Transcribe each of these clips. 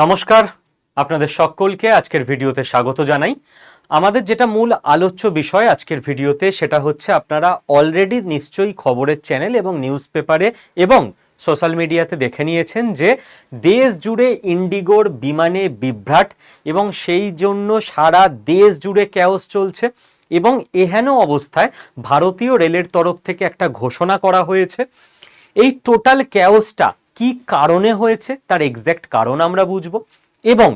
নমস্কার, আপনাদের সকলকে আজকের ভিডিওতে স্বাগত জানাই। আমাদের যেটা মূল আলোচ্য বিষয় আজকের ভিডিওতে সেটা হচ্ছে আপনারা অলরেডি নিশ্চয়ই খবরের চ্যানেল এবং নিউজ পেপারে এবং সোশ্যাল মিডিয়াতে দেখে নিয়েছেন যে দেশ জুড়ে ইন্ডিগোর বিমানে বিভ্রাট এবং সেই জন্য সারা দেশ জুড়ে ক্যাওস চলছে এবং এহেন অবস্থায় ভারতীয় রেলের তরফ থেকে একটা ঘোষণা করা হয়েছে। এই টোটাল ক্যাওসটা কি কারণে হয়েছে, তার এক্স্যাক্ট কারণ আমরা বুঝব। এবং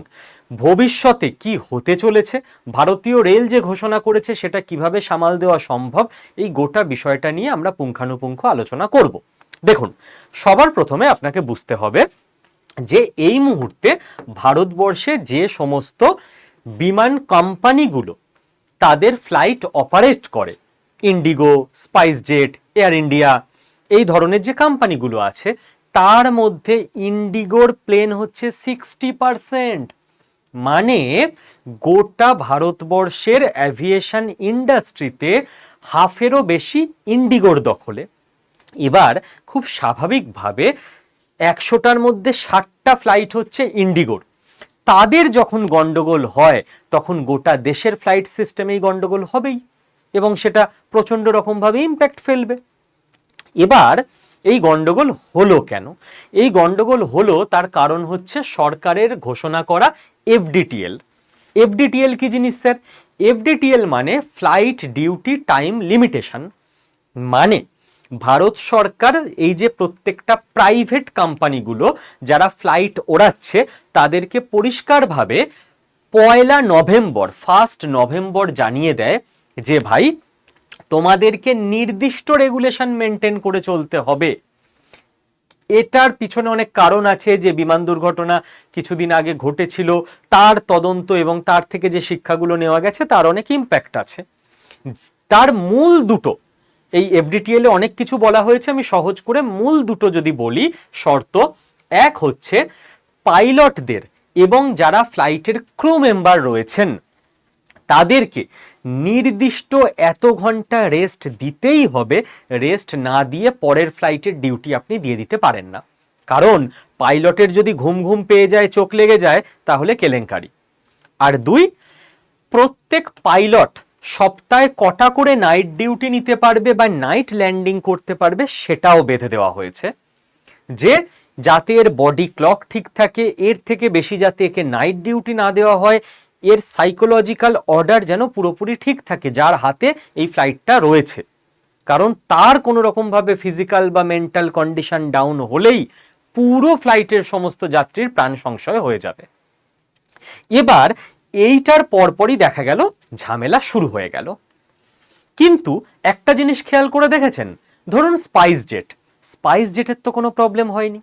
ভবিষ্যতে কি হতে চলেছে, ভারতীয় রেল যে ঘোষণা করেছে সেটা কীভাবে সামাল দেওয়া সম্ভব, এই গোটা বিষয়টা নিয়ে আমরা পুঙ্খানুপুঙ্খ আলোচনা করব। দেখুন, সবার প্রথমে আপনাকে বুঝতে হবে যে এই মুহূর্তে ভারতবর্ষে যে সমস্ত বিমান কোম্পানিগুলো তাদের ফ্লাইট অপারেট করে, ইন্ডিগো স্পাইস জেট এয়ার ইন্ডিয়া, এই ধরনের যে কোম্পানিগুলো আছে তার মধ্যে ইন্ডিগোর প্লেন হচ্ছে সিক্সটি পারসেন্ট। মানে গোটা ভারতবর্ষের অ্যাভিয়েশন ইন্ডাস্ট্রিতে হাফেরও বেশি ইন্ডিগোর দখলে। এবার খুব স্বাভাবিকভাবে একশোটার মধ্যে ষাটটা ফ্লাইট হচ্ছে ইন্ডিগোর। তাদের যখন গন্ডগোল হয়, তখন গোটা দেশের ফ্লাইট সিস্টেমেই গন্ডগোল হবেই এবং সেটা প্রচণ্ড রকমভাবে ইম্প্যাক্ট ফেলবে। এবার এই গন্ডগোল হলো কেন? এই গন্ডগোল হলো তার কারণ হচ্ছে সরকারের ঘোষণা করা এফডিটিএল। এফডিটিএল কি জিনিস স্যার? এফডিটিএল মানে ফ্লাইট ডিউটি টাইম লিমিটেশন। মানে ভারত সরকার এই যে প্রত্যেকটা প্রাইভেট কোম্পানিগুলো যারা ফ্লাইট ওড়াচ্ছে, তাদেরকে পরিষ্কারভাবে পয়লা নভেম্বর, ফার্স্ট নভেম্বর জানিয়ে দেয় যে ভাই তোমাদেরকে নির্দিষ্ট রেগুলেশন মেনটেন করে চলতে হবে। এটার পিছনে অনেক কারণ আছে যে বিমান দুর্ঘটনা কিছুদিন আগে ঘটেছিল, তার তদন্ত এবং তার থেকে যে শিক্ষাগুলো নেওয়া গেছে তার অনেক ইম্প্যাক্ট আছে। তার মূল দুটো, এই এফডিটিএল অনেক কিছু বলা হয়েছে, আমি সহজ করে মূল দুটো যদি বলি, শর্ত এক হচ্ছে পাইলটদের এবং যারা ফ্লাইটের ক্রু মেম্বার রয়েছেন। তাদেরকে নির্দিষ্ট এত ঘণ্টা রেস্ট দিতেই হবে। রেস্ট না দিয়ে পরের ফ্লাইটের ডিউটি আপনি দিয়ে দিতে পারেন না। কারণ পাইলটের যদি ঘুম ঘুম পেয়ে যায়, চোখ লেগে যায়, তাহলে কেলেঙ্কারি। আর দুই, প্রত্যেক পাইলট সপ্তাহে কটা করে নাইট ডিউটি নিতে পারবে বা নাইট ল্যান্ডিং করতে পারবে সেটাও বেঁধে দেওয়া হয়েছে। যে যাতে এর বডি ক্লক ঠিক থাকে, এর থেকে বেশি যাতে একে নাইট ডিউটি না দেওয়া হয় এর সাইকোলজিক্যাল অর্ডার যেন পুরোপুরি ঠিক থাকে, যার হাতে এই ফ্লাইটটা রয়েছে। কারণ তার কোনো রকমভাবে ফিজিক্যাল বা মেন্টাল কন্ডিশন ডাউন হলেই পুরো ফ্লাইটের সমস্ত যাত্রীর প্রাণ সংশয় হয়ে যাবে। এবার এইটার পরপরই দেখা গেল, ঝামেলা শুরু হয়ে গেল। কিন্তু একটা জিনিস খেয়াল করে দেখেছেন? ধরুন স্পাইস জেট স্পাইস জেটের তো কোনো প্রবলেম হয়নি।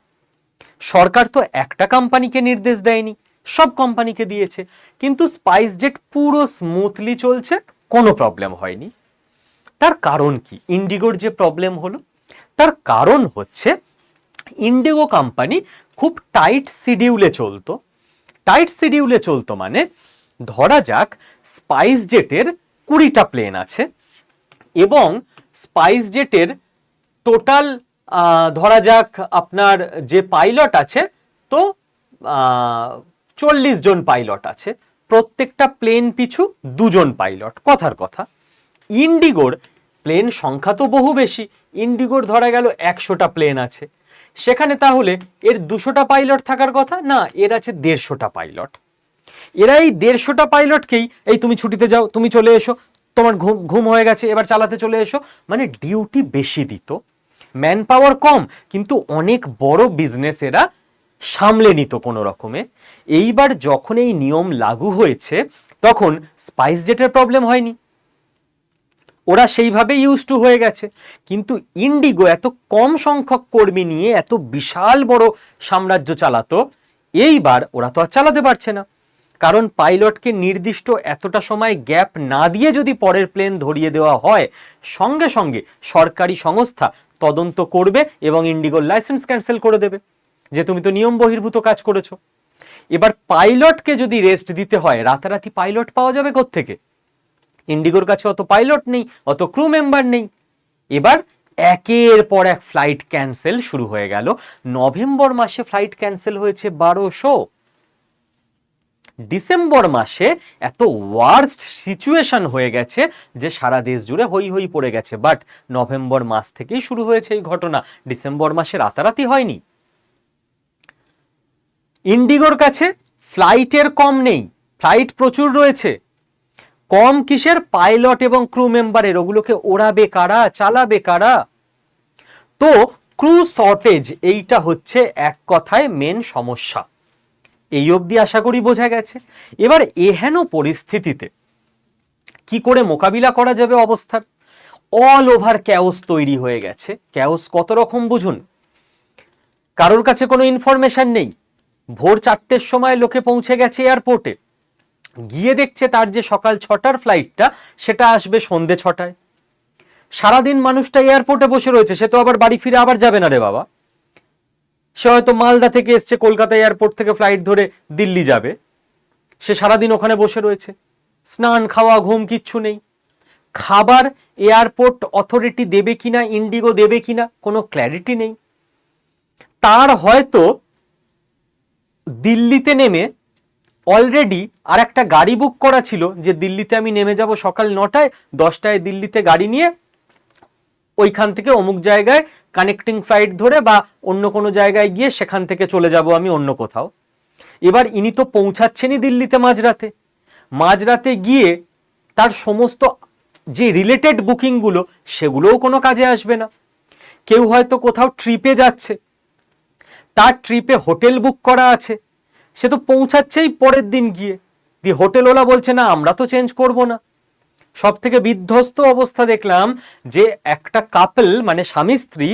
সরকার তো একটা কোম্পানিকে নির্দেশ দেয়নি। সব কোম্পানিকে দিয়েছে। কিন্তু স্পাইস জেট পুরো স্মুথলি চলছে, কোনো প্রবলেম হয়নি। তার কারণ কি? ইন্ডিগোর যে প্রবলেম হলো, তার কারণ হচ্ছে ইন্ডিগো কোম্পানি খুব টাইট শিডিউলে চলতো। টাইট শিডিউলে চলতো মানে ধরা যাক স্পাইস জেটের কুড়িটা প্লেন আছে এবং স্পাইস জেটের টোটাল ধরা যাক আপনার যে পাইলট আছে, তো চল্লিশ জন পাইলট আছে, প্রত্যেকটা প্লেন পিছু দুজন পাইলট, কথার কথা। ইন্ডিগোর প্লেন সংখ্যা তো বহু বেশি, ইন্ডিগোর ধরা গেল একশোটা প্লেন আছে। সেখানে তাহলে এর দুশোটা পাইলট থাকার কথা? না, এর আছে দেড়শোটা পাইলট। এরা এই দেড়শোটা পাইলটকেই, এই তুমি ছুটিতে যাও, তুমি চলে এসো, তোমার ঘুম ঘুম হয়ে গেছে, এবার চালাতে চলে এসো। মানে ডিউটি বেশি দিত ম্যান পাওয়ার কম, কিন্তু অনেক বড় বিজনেস এরা সামলে নিত কোনো রকমে। এইবার যখন এই নিয়ম লাগু হয়েছে, তখন স্পাইস জেটের প্রবলেম হয়নি। ওরা সেইভাবে ইউজ টু হয়ে গেছে। কিন্তু ইন্ডিগো এত কম সংখ্যক কর্মী নিয়ে এত বিশাল বড় সাম্রাজ্য চালাতো, এইবার ওরা তো আর চালাতে পারছে না। কারণ পাইলটকে নির্দিষ্ট এতটা সময় গ্যাপ না দিয়ে যদি পরের প্লেন ধরিয়ে দেওয়া হয়, সঙ্গে সঙ্গে সরকারি সংস্থা তদন্ত করবে এবং ইন্ডিগোর লাইসেন্স ক্যান্সেল করে দেবে। যে তুমি তো নিয়ম বহির্ভূত কাজ করেছ। এবার পাইলটকে যদি রেস্ট দিতে হয়, রাতারাতি পাইলট পাওয়া যাবে থেকে ইন্ডিগোর কাছে অত পাইলট নেই, অত ক্রু মেম্বার নেই। এবার একের পর এক ফ্লাইট ক্যান্সেল শুরু হয়ে গেল। নভেম্বর মাসে ফ্লাইট ক্যান্সেল হয়েছে বারোশো। ডিসেম্বর মাসে এত ওয়ার্স্ট সিচুয়েশন হয়ে গেছে যে সারা দেশ জুড়ে হই হই পড়ে গেছে। বাট নভেম্বর মাস থেকেই শুরু হয়েছে এই ঘটনা। ডিসেম্বর মাসে রাতারাতি হয়নি। ইন্ডিগোর কাছে ফ্লাইটের কম নেই, ফ্লাইট প্রচুর রয়েছে। কম কিসের? পাইলট এবং ক্রু মেম্বারের, ওগুলোকে ওড়াবে কারা, চালাবে কারা? তো, ক্রু শর্টেজ, এইটা হচ্ছে এক কথায় মেন সমস্যা। এই অবধি আশা করি বোঝা গেছে। এবার এহেন পরিস্থিতিতে কি করে মোকাবিলা করা যাবে অবস্থার? অল ওভার ক্যাওস তৈরি হয়ে গেছে। ক্যাওস কত রকম বুঝুন? কারোর কাছে কোনো ইনফরমেশন নেই। ভোর চারটের সময় লোকে পৌঁছে গেছে এয়ারপোর্টে। গিয়ে দেখছে তার যে সকাল ছটার ফ্লাইটটা, সেটা আসবে সন্ধে ছটায়। সারাদিন মানুষটা এয়ারপোর্টে বসে রয়েছে, সে তো আবার বাড়ি ফিরে আবার যাবে না রে বাবা। সে হয়তো মালদা থেকে এসছে, কলকাতা এয়ারপোর্ট থেকে ফ্লাইট ধরে দিল্লি যাবে। সে সারাদিন ওখানে বসে রয়েছে। স্নান, খাওয়া, ঘুম কিচ্ছু নেই। খাবার এয়ারপোর্ট অথরিটি দেবে কিনা, ইন্ডিগো দেবে কিনা, কোনো ক্ল্যারিটি নেই। তার হয়তো দিল্লিতে নেমে অলরেডি আর একটা গাড়ি বুক করা ছিল যে দিল্লিতে আমি নেমে যাব সকাল নটায়, দশটায় দিল্লিতে গাড়ি নিয়ে ওইখান থেকে অমুক জায়গায় কানেক্টিং ফ্লাইট ধরে বা অন্য কোনো জায়গায় গিয়ে সেখান থেকে চলে যাব আমি অন্য কোথাও। এবার ইনি তো পৌঁছাচ্ছেনই দিল্লিতে মাঝরাতে। মাঝরাতে গিয়ে তার সমস্ত যে রিলেটেড বুকিংগুলো সেগুলোও কোনো কাজে আসবে না। কেউ হয়তো কোথাও ট্রিপে যাচ্ছে। তার ট্রিপে হোটেল বুক করা আছে। সে তো পৌঁছাচ্ছেই পরের দিন গিয়ে। দিয়ে হোটেলওয়ালা বলছে, না, আমরা তো চেঞ্জ করব না। সব থেকে বিধ্বস্ত অবস্থা দেখলাম যে একটা কাপল মানে স্বামী, স্ত্রী,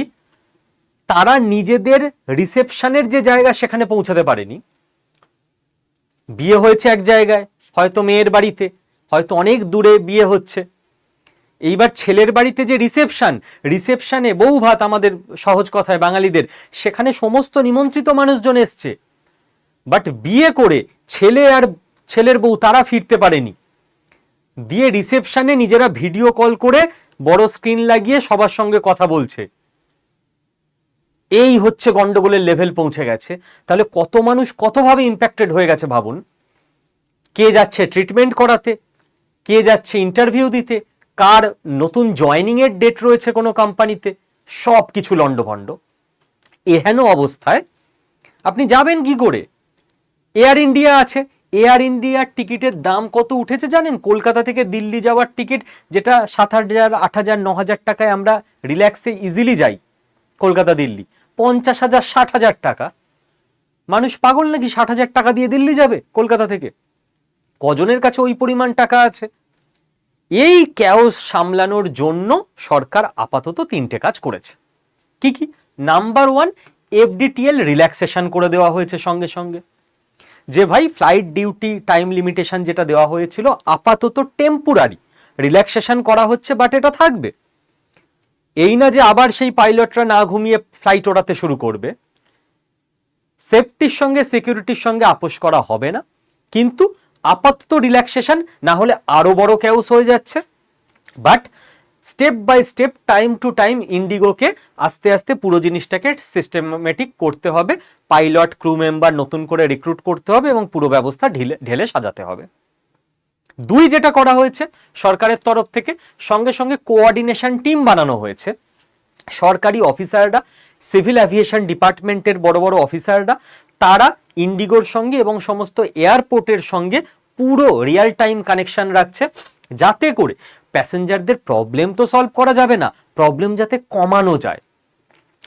তারা নিজেদের রিসেপশনের যে জায়গা সেখানে পৌঁছাতে পারেনি। বিয়ে হয়েছে এক জায়গায়, হয়তো মেয়ের বাড়িতে, হয়তো অনেক দূরে বিয়ে হচ্ছে। এইবার ছেলের বাড়িতে যে রিসেপশন রিসেপশনে বউ ভাত আমাদের সহজ কথায় বাঙালিদের, সেখানে সমস্ত নিমন্ত্রিত মানুষজন এসছে। বাট বিয়ে করে ছেলে আর ছেলের বউ তারা ফিরতে পারেনি। দিয়ে রিসেপশনে নিজেরা ভিডিও কল করে বড় স্ক্রিন লাগিয়ে সবার সঙ্গে কথা বলছে। এই হচ্ছে গন্ডগোলের লেভেল পৌঁছে গেছে। তাহলে কত মানুষ কতভাবে ইম্প্যাক্টেড হয়ে গেছে ভাবুন? কে যাচ্ছে ট্রিটমেন্ট করাতে? কে যাচ্ছে ইন্টারভিউ দিতে? কার নতুন জয়নিংয়ের ডেট রয়েছে কোনো কোম্পানিতে সব কিছু লণ্ডভণ্ড। এহেন অবস্থায় আপনি যাবেন কি করে? এয়ার ইন্ডিয়া আছে। এয়ার ইন্ডিয়ার টিকিটের দাম কত উঠেছে জানেন? কলকাতা থেকে দিল্লি যাওয়ার টিকিট যেটা সাত হাজার, আট হাজার, ন হাজার টাকায় আমরা রিল্যাক্সে ইজিলি যাই। কলকাতা, দিল্লি। পঞ্চাশ হাজার, ষাট হাজার টাকা। মানুষ পাগল নাকি? ষাট হাজার টাকা দিয়ে দিল্লি যাবে কলকাতা থেকে? কজনের কাছে ওই পরিমাণ টাকা আছে? এই ক্যাওস সামলানোর জন্য সরকার আপাতত তিনটে কাজ করেছে। কি কি? নাম্বার ওয়ান এফডিটিএল রিল্যাক্সেশন করে দেওয়া হয়েছে সঙ্গে সঙ্গে। যে ভাই ফ্লাইট ডিউটি টাইম লিমিটেশন যেটা দেওয়া হয়েছিল আপাতত টেম্পোরারি রিল্যাক্সেশন করা হচ্ছে বাট এটা থাকবে। এই না যে আবার সেই পাইলটরা না ঘুমিয়ে ফ্লাইট ওড়াতে শুরু করবে। সেফটির সঙ্গে সিকিউরিটির সঙ্গে আপোষ করা হবে না। কিন্তু আপাতত রিল্যাক্সেশন না হলে আরও বড় ক্যাউস হয়ে যাচ্ছে। But step by step, time to time ইন্ডিগোকে আস্তে আস্তে পুরো জিনিসটাকে সিস্টেমেটিক করতে হবে। পাইলট, ক্রু মেম্বার নতুন করে রিক্রুট করতে হবে এবং পুরো ব্যবস্থা ঢিলে ঢেলে সাজাতে হবে। দুই যেটা করা হয়েছে, সরকারের তরফ থেকে, সঙ্গে সঙ্গে কোঅর্ডিনেশন টিম বানানো হয়েছে। সরকারি অফিসাররা সিভিল অ্যাভিয়েশন ডিপার্টমেন্টের বড় বড় অফিসাররা তারা ইন্ডিগোর সঙ্গে এবং সমস্ত এয়ারপোর্টের সঙ্গে পুরো রিয়েল টাইম কানেকশন রাখছে। যাতে করে প্যাসেঞ্জারদের প্রবলেম তো সলভ করা যাবে না, প্রবলেম যাতে কমানো যায়।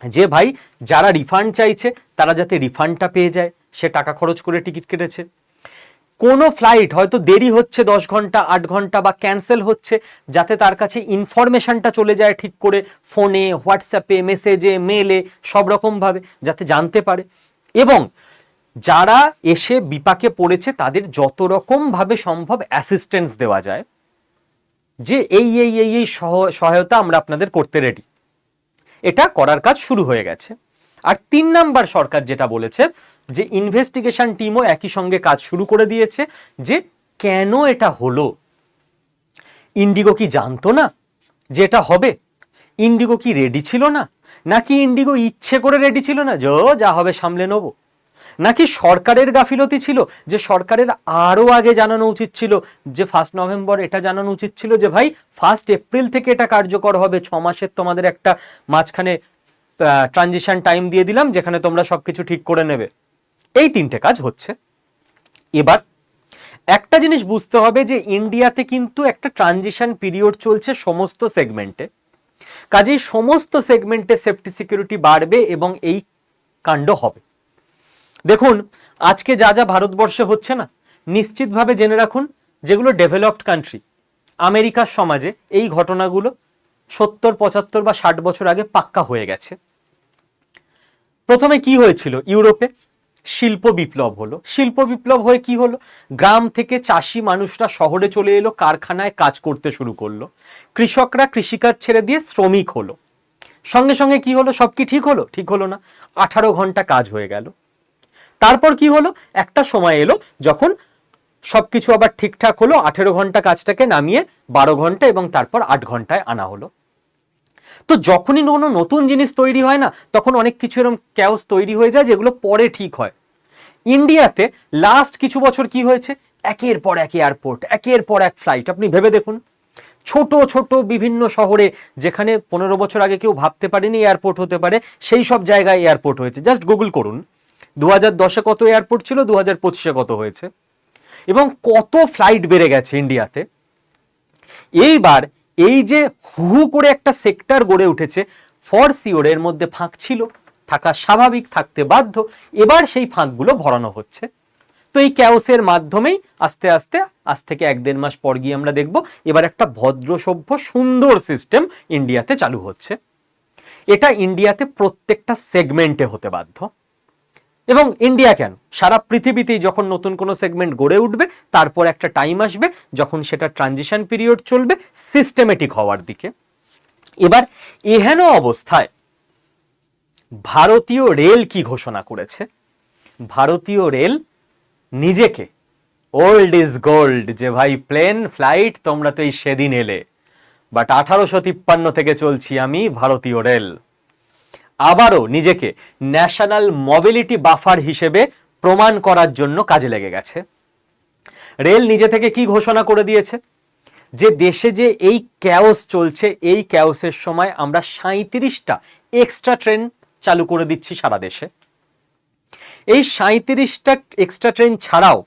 যে ভাই, যারা রিফান্ড চাইছে, তারা যাতে রিফান্ডটা পেয়ে যায়, সে টাকা খরচ করে টিকিট কেটেছে। কোনো ফ্লাইট হয়তো দেরি হচ্ছে দশ ঘণ্টা, আট ঘণ্টা বা ক্যান্সেল হচ্ছে, যাতে তার কাছে ইনফরমেশনটা চলে যায় ঠিক করে ফোনে, হোয়াটসঅ্যাপে, মেসেজে, মেলে, সব রকমভাবে, যাতে জানতে পারে। এবং যারা এসে বিপাকে পড়েছে, তাদের যত রকমভাবে সম্ভব অ্যাসিস্ট্যান্স দেওয়া যায়। যে এই এই এই এই সহ- সহায়তা আমরা আপনাদের করতে রেডি এটা করার কাজ শুরু হয়ে গেছে। আর তিন নাম্বার সরকার যেটা বলেছে, যে ইনভেস্টিগেশন টিমও একই সঙ্গে কাজ শুরু করে দিয়েছে, যে কেন এটা হলো? ইন্ডিগো কি জানতো না যে এটা হবে? ইন্ডিগো কি রেডি ছিল না? নাকি ইন্ডিগো ইচ্ছে করে রেডি ছিল না যো যা হবে সামলে নেব? নাকি সরকারের গাফিলতি ছিল? যে সরকারের আরও আগে জানানো উচিত ছিল, যে ফার্স্ট নভেম্বর এটা জানানো উচিত ছিল যে, ভাই ফার্স্ট এপ্রিল থেকে এটা কার্যকর হবে। ছ মাসের তোমাদের একটা মাঝখানে ট্রানজিশন টাইম দিয়ে দিলাম, যেখানে তোমরা সব কিছু ঠিক করে নেবে। এই তিনটে কাজ হচ্ছে। এবার একটা জিনিস বুঝতে হবে যে ইন্ডিয়াতে কিন্তু একটা ট্রানজিশন পিরিয়ড চলছে সমস্ত সেগমেন্টে কাজেই সমস্ত সেগমেন্টে সেফটি সিকিউরিটি বাড়বে এবং এই কাণ্ড হবে। দেখুন, আজকে যা যা ভারতবর্ষে হচ্ছে না, নিশ্চিতভাবে জেনে রাখুন যেগুলো ডেভেলপড কান্ট্রি আমেরিকার সমাজে এই ঘটনাগুলো সত্তর, পঁচাত্তর বা ষাট বছর আগে পাক্কা হয়ে গেছে। প্রথমে কি হয়েছিল? ইউরোপে শিল্প বিপ্লব হলো। শিল্প বিপ্লব হয়ে কি হলো? গ্রাম থেকে চাষি মানুষরা শহরে চলে এলো, কারখানায় কাজ করতে শুরু করল। কৃষকরা কৃষিকাজ ছেড়ে দিয়ে শ্রমিক হলো। সঙ্গে সঙ্গে কি হলো? সব কি ঠিক হলো? ঠিক হলো না। আঠারো ঘণ্টা কাজ হয়ে গেল। তারপর কি হলো? একটা সময় এলো যখন সব কিছু আবার ঠিকঠাক হলো, আঠেরো ঘণ্টা কাজটাকে নামিয়ে বারো ঘণ্টা এবং তারপর আট ঘন্টায় আনা হলো। তো যখনই কোনো নতুন জিনিস তৈরি হয় না, তখন অনেক কিছু এরকম ক্যাওস তৈরি হয়ে যায় যেগুলো পরে ঠিক হয়। ইন্ডিয়াতে লাস্ট কিছু বছর কি হয়েছে? একের পর এক এয়ারপোর্ট একের পর এক ফ্লাইট আপনি ভেবে দেখুন, ছোট ছোট বিভিন্ন শহরে যেখানে পনেরো বছর আগে কেউ ভাবতে পারেনি এয়ারপোর্ট হতে পারে, সেই সব জায়গায় এয়ারপোর্ট হয়েছে। জাস্ট গুগল করুন। দু হাজার দশে কত এয়ারপোর্ট ছিল? দু হাজার পঁচিশে কত হয়েছে? এবং কত ফ্লাইট বেড়ে গেছে ইন্ডিয়াতে? এইবার এই যে হু করে একটা সেক্টর গড়ে উঠেছে, ফর সিওর এর মধ্যে ফাঁক ছিল, থাকা স্বাভাবিক, থাকতে বাধ্য, এবার সেই ফাঁকগুলো ভরানো হচ্ছে। তো এই ক্যাওসের মাধ্যমেই আস্তে আস্তে, আজ থেকে এক দেড় মাস পর গিয়ে আমরা দেখব, এবার একটা ভদ্র, সভ্য, সুন্দর সিস্টেম ইন্ডিয়াতে চালু হচ্ছে। এটা ইন্ডিয়াতে প্রত্যেকটা সেগমেন্টে হতে বাধ্য। এবং ইন্ডিয়া কেন? সারা পৃথিবীতেই যখন নতুন কোনো সেগমেন্ট গড়ে উঠবে, তারপর একটা টাইম আসবে যখন সেটা ট্রানজিশন পিরিয়ড চলবে সিস্টেমেটিক হওয়ার দিকে। এবার এহেন অবস্থায় ভারতীয় রেল কি ঘোষণা করেছে? ভারতীয় রেল নিজেকে ওল্ড ইজ গোল্ড যে ভাই প্লেন ফ্লাইট তোমরা তো এই সেদিন এলে। বাট আঠারোশো তিপ্পান্ন থেকে চলছি আমি ভারতীয় রেল। আবারও নিজেকে ন্যাশনাল মবিলিটি বাফার হিসেবে প্রমাণ করার জন্য কাজে লেগে গেছে। রেল নিজে থেকে কি ঘোষণা করে দিয়েছে? যে দেশে যে এই ক্যাওস চলছে, এই ক্যাওসের সময় আমরা সাঁত্রিশটা এক্সট্রা ট্রেন চালু করে দিচ্ছি সারা দেশে। এই সাঁত্রিশটা এক্সট্রা ট্রেন ছাড়াও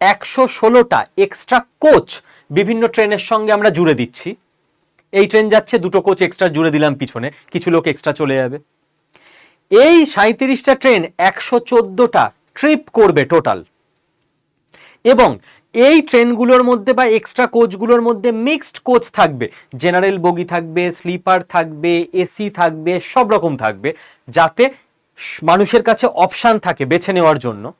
একশো ষোলোটা এক্সট্রা কোচ বিভিন্ন ট্রেনের সঙ্গে আমরা জুড়ে দিচ্ছি। এই ট্রেন যাচ্ছে, দুটো কোচ এক্সট্রা জুড়ে দিলাম পিছনে, কিছু লোক এক্সট্রা চলে যাবে। এই সাঁত্রিশটা ট্রেন একশো চোদ্দোটা ট্রিপ করবে টোটাল। এবং এই ট্রেনগুলোর মধ্যে বা এক্সট্রা কোচগুলোর মধ্যে মিক্সড কোচ থাকবে। জেনারেল বগি থাকবে, স্লিপার থাকবে, এসি থাকবে, সব রকম থাকবে। যাতে মানুষের কাছে অপশান থাকে বেছে নেওয়ার জন্য।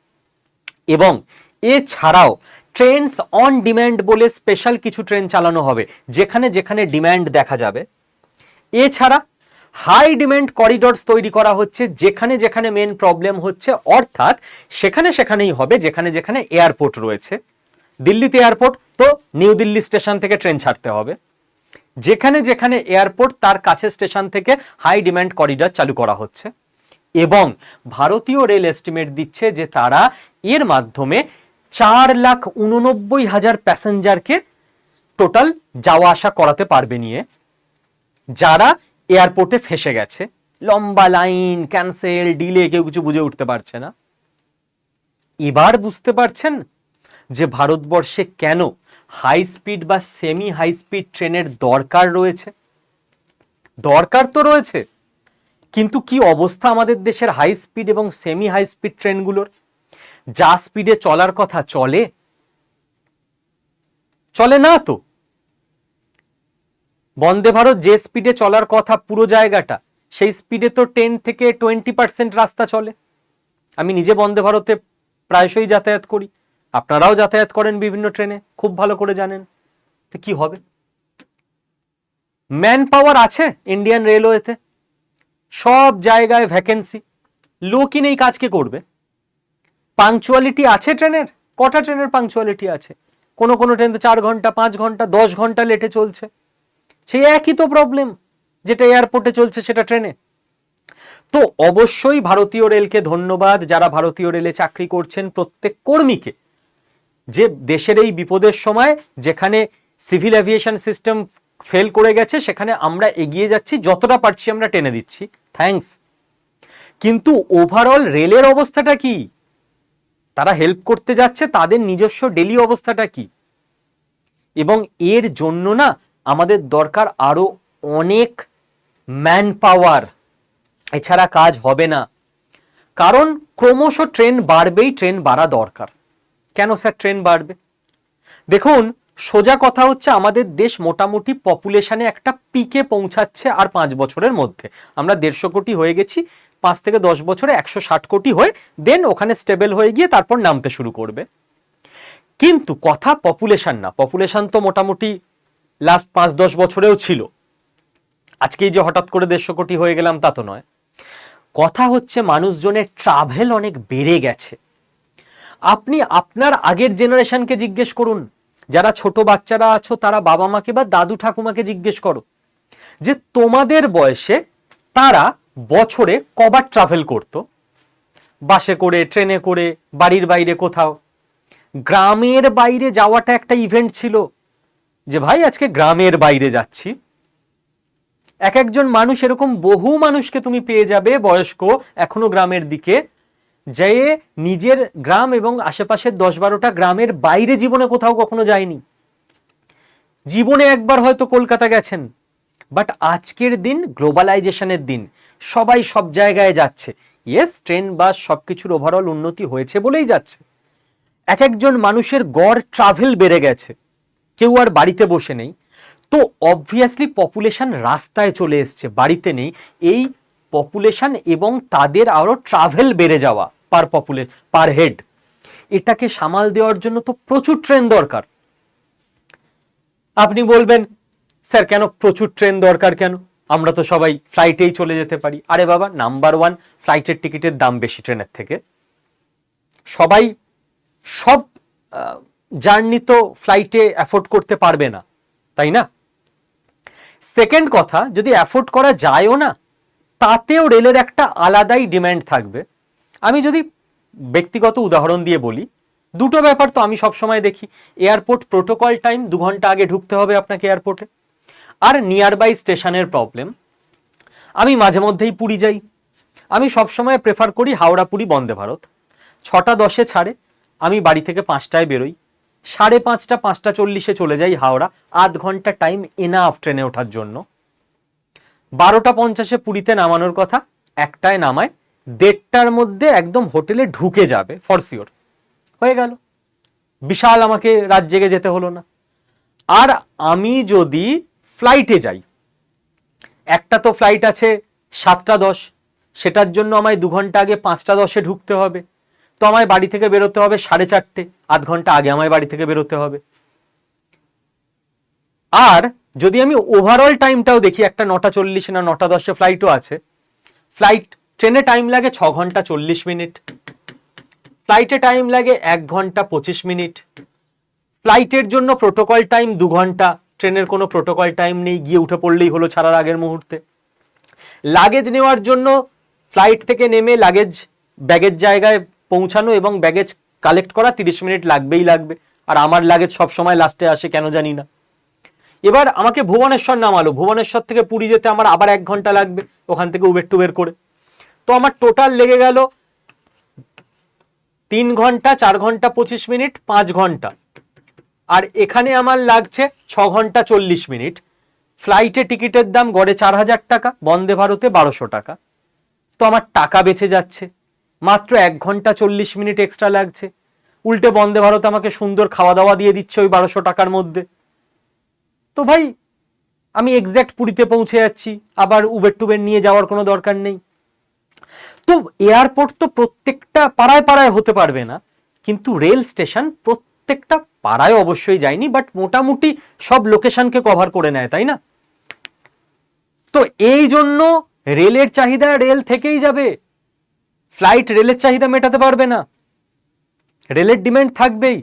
এবং এছাড়াও ট্রেনস অন ডিম্যান্ড বলে স্পেশাল কিছু ট্রেন চালানো হবে। যেখানে যেখানে ডিম্যান্ড দেখা যাবে। এছাড়া হাই ডিম্যান্ড করিডোরস তৈরি করা হচ্ছে, যেখানে যেখানে মেন প্রবলেম হচ্ছে, অর্থাৎ সেখানে সেখানেই হবে, যেখানে যেখানে এয়ারপোর্ট রয়েছে। দিল্লিতে এয়ারপোর্ট তো নিউ দিল্লি স্টেশন থেকে ট্রেন ছাড়তে হবে। যেখানে যেখানে এয়ারপোর্ট তার কাছে স্টেশন থেকে হাই ডিম্যান্ড করিডর চালু করা হচ্ছে। এবং ভারতীয় রেল এস্টিমেট দিচ্ছে যে তারা এর মাধ্যমে চার লাখ উননব্বই হাজার প্যাসেঞ্জারকে টোটাল যাওয়া আসা করাতে পারবে নিয়ে। যারা এয়ারপোর্টে ফেসে গেছে। লম্বা লাইন, ক্যান্সেল, ডিলে, কেউ কিছু বুঝে উঠতে পারছে না। এবার বুঝতে পারছেন যে ভারতবর্ষে কেন হাই স্পিড বা সেমি হাই স্পিড ট্রেনের দরকার রয়েছে? দরকার তো রয়েছে, কিন্তু কি অবস্থা আমাদের দেশের হাই স্পিড এবং সেমি হাই স্পিড ট্রেনগুলোর? যা স্পিডে চলার কথা চলে চলে না তো? বন্দে ভারত, যে স্পিডে চলার কথা পুরো জায়গাটা, সেই স্পিডে তো টেন থেকে টোয়েন্টি পার্সেন্ট রাস্তা চলে। আমি নিজে বন্দে ভারতে প্রায়শই যাতায়াত করি। আপনারাও যাতায়াত করেন বিভিন্ন ট্রেনে খুব ভালো করে জানেন। তো কি হবে? ম্যান পাওয়ার আছে ইন্ডিয়ান রেলওয়েতে সব জায়গায় ভ্যাকেন্সি লোকই নেই কাজ কে করবে। পাংচুয়ালিটি আছে ট্রেনের কটা ট্রেনের পাংচুয়ালিটি আছে? কোনো কোনো ট্রেন তো চার ঘণ্টা, পাঁচ ঘণ্টা, দশ ঘণ্টা লেটে চলছে। সেই একই তো প্রবলেম যেটা এয়ারপোর্টে চলছে সেটা ট্রেনে তো অবশ্যই ভারতীয় রেলকে ধন্যবাদ যারা ভারতীয় রেলে চাকরি করছেন প্রত্যেক কর্মীকে। যে দেশের এই বিপদের সময় যেখানে সিভিল অ্যাভিয়েশন সিস্টেম ফেল করে গেছে, সেখানে আমরা এগিয়ে যাচ্ছি, যতটা পারছি আমরা টেনে দিচ্ছি। থ্যাঙ্কস কিন্তু ওভারঅল রেলের অবস্থাটা কি? তারা হেল্প করতে যাচ্ছে, তাদের নিজস্ব ডেলি অবস্থাটা কি? এবং এর জন্য না আমাদের দরকার আরও অনেক ম্যান পাওয়ার এছাড়া কাজ হবে না। কারণ ক্রমশ ট্রেন বাড়বেই ট্রেন বাড়া দরকার। কেন স্যার ট্রেন বাড়বে? দেখুন, সোজা কথা হচ্ছে আমাদের দেশ মোটামুটি পপুলেশনে একটা পিকে পৌঁছাচ্ছে আর পাঁচ বছরের মধ্যে। আমরা দেড়শো কোটি হয়ে গেছি, পাঁচ থেকে দশ বছরে একশো ষাট কোটি হয়ে দেন ওখানে স্টেবল হয়ে গিয়ে তারপর নামতে শুরু করবে। কিন্তু কথা পপুলেশন না। পপুলেশন তো মোটামুটি লাস্ট পাঁচ, দশ বছরেও ছিল। আজকেই যে হঠাৎ করে দেড়শো কোটি হয়ে গেলাম তা তো নয়। কথা হচ্ছে মানুষজনের ট্রাভেল অনেক বেড়ে গেছে। আপনি আপনার আগের জেনারেশনকে জিজ্ঞেস করুন। যারা ছোট বাচ্চারা আছো, তারা বাবা মাকে বা দাদু ঠাকুমাকে জিজ্ঞেস করো। যে তোমাদের বয়সে তারা বছরে কবার ট্রাভেল করত? বাসে করে, ট্রেনে করে, বাড়ির বাইরে কোথাও। গ্রামের বাইরে যাওয়াটা একটা ইভেন্ট ছিল। যে ভাই, আজকে গ্রামের বাইরে যাচ্ছি। এক একজন মানুষ এরকম বহু মানুষকে তুমি পেয়ে যাবে, বয়স্ক, এখনও গ্রামের দিকে, যে নিজের গ্রাম এবং আশেপাশের দশ বারোটা গ্রামের বাইরে জীবনে কোথাও কখনো যায়নি। জীবনে একবার হয়তো কলকাতা গেছেন বাট আজকের দিন গ্লোবালাইজেশনের দিন, সবাই সব জায়গায় যাচ্ছে। ইয়েস ট্রেন বাস সব কিছুর ওভারঅল উন্নতি হয়েছে বলেই যাচ্ছে। এক একজন মানুষের গড় ট্রাভেল বেড়ে গেছে। কেউ আর বাড়িতে বসে নেই। তো অবভিয়াসলি পপুলেশান রাস্তায় চলে এসছে, বাড়িতে নেই। এই পপুলেশান এবং তাদের আরও ট্রাভেল বেড়ে যাওয়া পার পপুলে পার হেড এটাকে সামাল দেওয়ার জন্য তো প্রচুর ট্রেন দরকার। আপনি বলবেন, স্যার, কেন প্রচুর ট্রেন দরকার কেন? আমরা তো সবাই ফ্লাইটেই চলে যেতে পারি। আরে বাবা নাম্বার ওয়ান ফ্লাইটের টিকিটের দাম বেশি ট্রেনের থেকে। সবাই, সব জার্নি তো ফ্লাইটে অ্যাফোর্ড করতে পারবে না, তাই না? সেকেন্ড কথা, যদি অ্যাফোর্ড করা যায়ও না, তাতেও রেলের একটা আলাদাই ডিম্যান্ড থাকবে। আমি যদি ব্যক্তিগত উদাহরণ দিয়ে বলি, দুটো ব্যাপার তো আমি সবসময় দেখি। এয়ারপোর্ট প্রোটোকল টাইম, দু ঘণ্টা আগে ঢুকতে হবে আপনাকে এয়ারপোর্টে। আর নিয়ার বাই স্টেশনের প্রবলেম আমি মাঝে মধ্যেই পুরী যাই। আমি সবসময় প্রেফার করি হাওড়া পুরী বন্দে ভারত। ছটা দশে ছাড়ে, আমি বাড়ি থেকে পাঁচটায় বেরোই। সাড়ে পাঁচটা পাঁচটা চল্লিশে চলে যাই হাওড়া। আধ ঘণ্টা টাইম এনাফ ট্রেনে ওঠার জন্য। বারোটা পঞ্চাশে পুরীতে নামানোর কথা, একটায় নামায়। দেড়টার মধ্যে একদম হোটেলে ঢুকে যাবে ফর শিওর হয়ে গেল। বিশাল আমাকে রাত জেগে যেতে হলো না। আর আমি যদি ফ্লাইটে যাই, একটা তো ফ্লাইট আছে সাতটা দশ, সেটার জন্য আমায় দু ঘণ্টা আগে পাঁচটা দশে ঢুকতে হবে। তো আমায় বাড়ি থেকে বেরোতে হবে সাড়ে চারটে, আধ ঘণ্টা আগে আমায় বাড়ি থেকে বেরোতে হবে। আর যদি আমি ওভারঅল টাইমটাও দেখি, একটা নটা চল্লিশ না নটা দশে ফ্লাইটও আছে ফ্লাইট ট্রেনে টাইম লাগে ছ ঘণ্টা চল্লিশ মিনিট ফ্লাইটে টাইম লাগে এক ঘণ্টা পঁচিশ মিনিট ফ্লাইটের জন্য প্রোটোকল টাইম দু ঘণ্টা, ট্রেনের কোনো প্রোটোকল টাইম নেই, গিয়ে উঠে পড়লেই হলো ছাড়ার আগের মুহূর্তে। লাগেজ নেওয়ার জন্য ফ্লাইট থেকে নেমে লাগেজ ব্যাগের জায়গায় পৌঁছানো এবং ব্যাগেজ কালেক্ট করা তিরিশ মিনিট লাগবেই লাগবে। আর আমার লাগেজ সব সময় লাস্টে আসে, কেন জানি না। এবার আমাকে ভুবনেশ্বর নামালো। ভুবনেশ্বর থেকে পুরী যেতে আমার আবার এক ঘণ্টা লাগবে ওখান থেকে উবের টুবের করে। তো আমার টোটাল লেগে গেল তিন ঘণ্টা, চার ঘণ্টা, পঁচিশ মিনিট, পাঁচ ঘণ্টা। আর এখানে আমার লাগছে ছ ঘণ্টা, চল্লিশ মিনিট। ফ্লাইটে টিকিটের দাম গড়ে চার হাজার টাকা, বন্দে ভারতে বারোশো টাকা। তো আমার টাকা বেঁচে যাচ্ছে। মাত্র এক ঘণ্টা চল্লিশ মিনিট এক্সট্রা লাগছে। উল্টে বন্দে ভারত আমাকে সুন্দর খাওয়া দাওয়া দিয়ে দিচ্ছে ওই বারোশো টাকার মধ্যে। তো ভাই, আমি এক্স্যাক্ট পুরীতে পৌঁছে যাচ্ছি, আবার উবের টুবের নিয়ে যাওয়ার কোনো দরকার নেই। তো এয়ারপোর্ট তো প্রত্যেকটা পাড়ায় পাড়ায় হতে পারবে না, কিন্তু রেল স্টেশন প্রত্যেকটা পাড়ায় অবশ্যই যায়নি বাট মোটামুটি সব লোকেশনকে কভার করে নেয়, তাই না? তো এই জন্য রেলের চাহিদা রেল থেকেই যাবে। ফ্লাইট রেলের চাহিদা মেটাতে পারবে না। রেলের ডিমান্ড থাকবেই।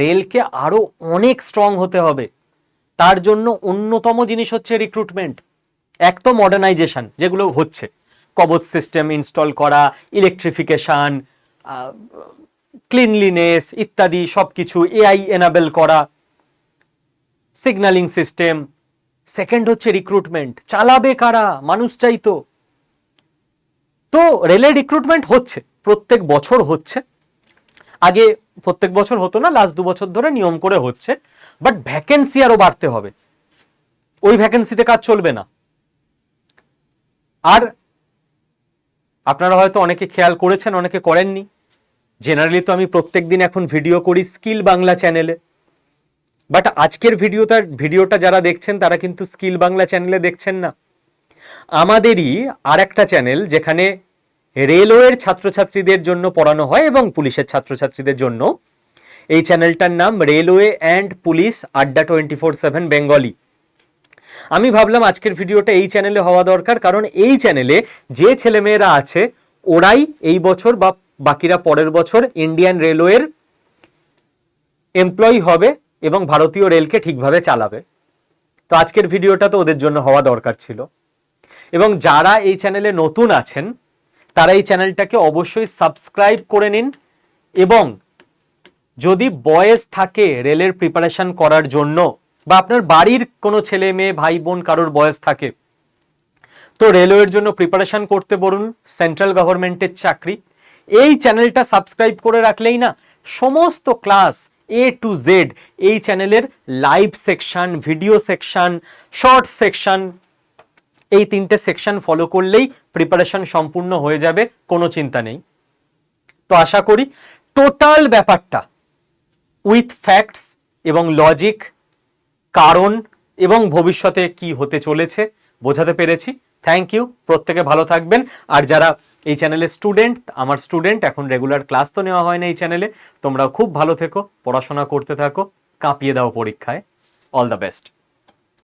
রেলকে আরও অনেক স্ট্রং হতে হবে। তার জন্য অন্যতম জিনিস হচ্ছে রিক্রুটমেন্ট এক তো মডার্নাইজেশন যেগুলো হচ্ছে। কবচ সিস্টেম ইনস্টল করা ইলেকট্রিফিকেশান ক্লিনলিনেস ইত্যাদি সব কিছু এআই এনাবেল করা। সিগন্যালিং সিস্টেম সেকেন্ড হচ্ছে রিক্রুটমেন্ট চালাবে কারা? মানুষ চাইতো। তো রেলের রিক্রুটমেন্ট হচ্ছে, প্রত্যেক বছর হচ্ছে। আগে প্রত্যেক বছর হতো না লাস্ট দু বছর ধরে নিয়ম করে হচ্ছে বাট ভ্যাকেন্সি আরও বাড়তে হবে। ওই ভ্যাকেন্সিতে কাজ চলবে না। আর আপনারা হয়তো অনেকে খেয়াল করেছেন, অনেকে করেননি। জেনারেলি তো আমি প্রত্যেক দিন এখন ভিডিও করি স্কিল বাংলা চ্যানেলে বাট আজকের ভিডিওটা ভিডিওটা যারা দেখছেন, তারা কিন্তু স্কিল বাংলা চ্যানেলে দেখছেন না। আমাদেরই আর একটা চ্যানেল যেখানে রেলওয়ের ছাত্রছাত্রীদের জন্য পড়ানো হয় এবং পুলিশের ছাত্রছাত্রীদের জন্য। এই চ্যানেলটার নাম রেলওয়ে অ্যান্ড পুলিশ আড্ডা টোয়েন্টি ফোর সেভেন বেঙ্গলি। আমি ভাবলাম আজকের ভিডিওটা এই চ্যানেলে হওয়া দরকার, কারণ এই চ্যানেলে যে ছেলেমেয়েরা আছে, ওরাই এই বছর বা বাকিরা পরের বছর ইন্ডিয়ান রেলওয়ের এমপ্লয়ি হবে এবং ভারতীয় রেলকে ঠিকভাবে চালাবে। তো আজকের ভিডিওটা তো ওদের জন্য হওয়া দরকার ছিল। এবং যারা এই চ্যানেলে নতুন আছেন তারা এই চ্যানেলটাকে অবশ্যই সাবস্ক্রাইব করে নিন এবং যদি বয়েস থাকে রেলের প্রিপারেশন করার জন্য বা আপনার বাড়ির কোনো ছেলে মেয়ে, ভাই বোন কারোর বয়স থাকে, তো রেলওয়ের জন্য প্রিপারেশন করতে বলুন সেন্ট্রাল গভর্নমেন্টের চাকরি। এই চ্যানেলটা সাবস্ক্রাইব করে রাখলেই না, সমস্ত ক্লাস এ টু জেড এই চ্যানেলের live section video section short section এই তিনটে সেকশন ফলো করলেই প্রিপারেশন সম্পূর্ণ হয়ে যাবে, কোনো চিন্তা নেই। তো আশা করি টোটাল ব্যাপারটা উইথ ফ্যাক্টস এবং লজিক কারণ এবং ভবিষ্যতে কি হতে চলেছে বোঝাতে পেরেছি। থ্যাংক ইউ প্রত্যেকে ভালো থাকবেন। আর যারা এই চ্যানেলের স্টুডেন্ট আমার স্টুডেন্ট এখন রেগুলার ক্লাস তো নেওয়া হয় না এই চ্যানেলে তোমরা খুব ভালো থেকো, পড়াশোনা করতে থাকো, কাঁপিয়ে দাও পরীক্ষায়। All the best